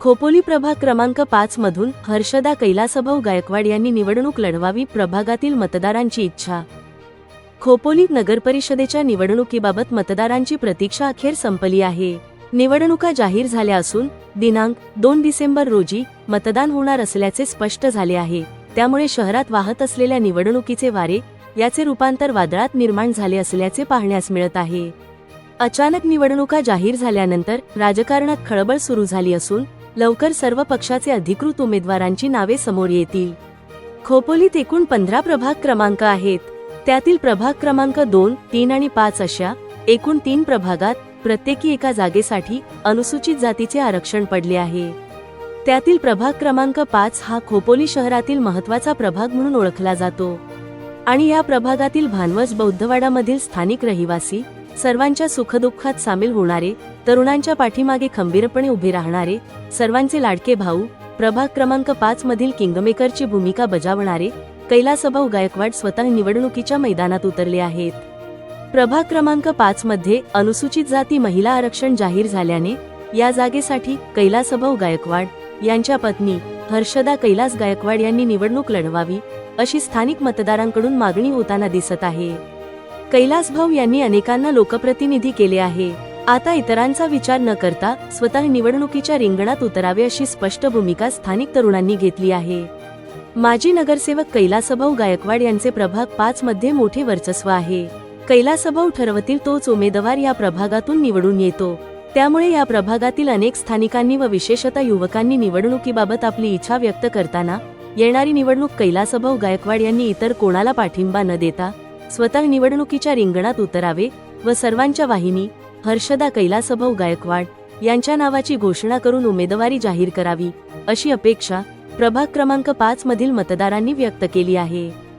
खोपोली प्रभाग क्रमांक पाच मधून हर्षदा कैलासभाऊ गायकवाड यांनी निवडणूक लढवावी प्रभागातील मतदारांची इच्छा. खोपोली नगरपरिषदेच्या निवडणुकीबाबत मतदारांची प्रतीक्षा अखेर संपली आहे. निवडणुका जाहीर झाल्या असून दिनांक दोन डिसेंबर रोजी मतदान होणार असल्याचे स्पष्ट झाले आहे. त्यामुळे शहरात वाहत असलेल्या निवडणुकीचे वारे याचे रूपांतर वादळात निर्माण झाले असल्याचे पाहण्यास मिळत आहे. अचानक निवडणुका जाहीर झाल्यानंतर राजकारणात खळबळ सुरू झाली असून लवकर सर्व पक्षाचे अधिकृत उमेदवारांची नावे समोर येतील. खोपोलीत एकूण पंधरा प्रभाग क्रमांक आहेत. त्यातील प्रभाग क्रमांक दोन तीन आणि पाच अशा एकूण तीन प्रभागात प्रत्येकी एका जागेसाठी अनुसूचित जातीचे आरक्षण पडले आहे. त्यातील प्रभाग क्रमांक पाच हा खोपोली शहरातील महत्त्वाचा प्रभाग म्हणून ओळखला जातो. आणि या प्रभागातील भानवस बौद्धवाडामधील स्थानिक रहिवासी सर्वांच्या सुखदुःखात सामील होणारे तरुणांच्या पाठीमागे खंबीरपणे उभे राहणारे सर्वांचे लाडके भाऊ प्रभाग क्रमांक पाच मधील किंगमेकरची भूमिका बजावणारे कैलासभाऊ गायकवाड स्वतः निवडणुकीच्या मैदानात उतरले आहेत. प्रभाग क्रमांक पाच मध्ये अनुसूचित जाती महिला आरक्षण जाहीर झाल्याने या जागेसाठी कैलासभाऊ गायकवाड यांच्या पत्नी हर्षदा कैलास गायकवाड यांनी निवडणूक लढवावी अशी स्थानिक मतदारांकडून मागणी होताना दिसत आहे. कैलास भाऊ यांनी अनेकांना लोकप्रतिनिधी केले आहे. आता इतरांचा विचार न करता स्वतः निवडणुकीच्या रिंगणात उतरावे अशी स्पष्ट भूमिका स्थानिक तरुणांनी घेतली आहे. माजी नगरसेवक कैलासभाऊ गायकवाड यांचे प्रभाग पाच मध्ये मोठे वर्चस्व आहे. कैलासभाऊ ठरवतील तोच उमेदवार या प्रभागातून निवडून येतो. त्यामुळे या प्रभागातील अनेक स्थानिकांनी व विशेषतः युवकांनी निवडणुकीबाबत आपली इच्छा व्यक्त करताना येणारी निवडणूक कैलासभाऊ गायकवाड यांनी इतर कोणाला पाठिंबा न देता स्वतः निवडणुकीच्या रिंगणात उतरावे व सर्वांच्या वाहिनी हर्षदा कैलासभाऊ गायकवाड यांच्या नावाची घोषणा करून उमेदवारी जाहीर करावी अशी अपेक्षा प्रभाग क्रमांक पाच मधील मतदारांनी व्यक्त केली आहे.